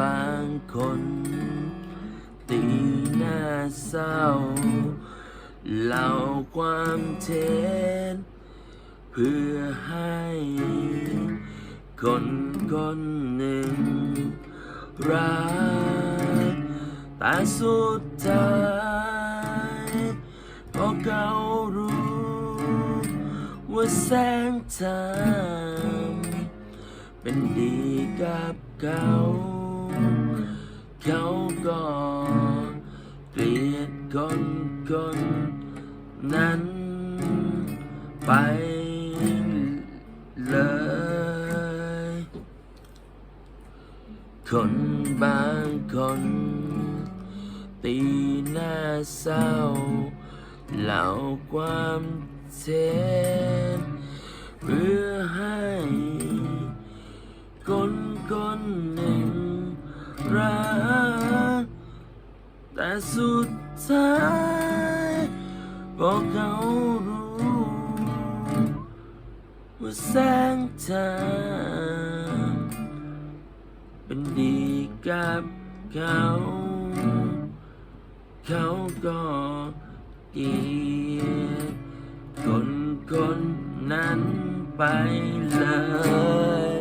บางคน ตีหน้าเศร้าเล่าความเท็จเพื่อให้คนคนหนึ่ง รักแต่สุดท้ายพอเขารู้ว่าแสงทางเป็นดีกับเขา เขาก็เกลียดคนคนนั้นไปเลยคน รัก แต่สุดท้ายพอกเขารู้ว่าแสงทางเป็นดีกับเขา เขาก็เกลียดคนคนนั้นไปเลย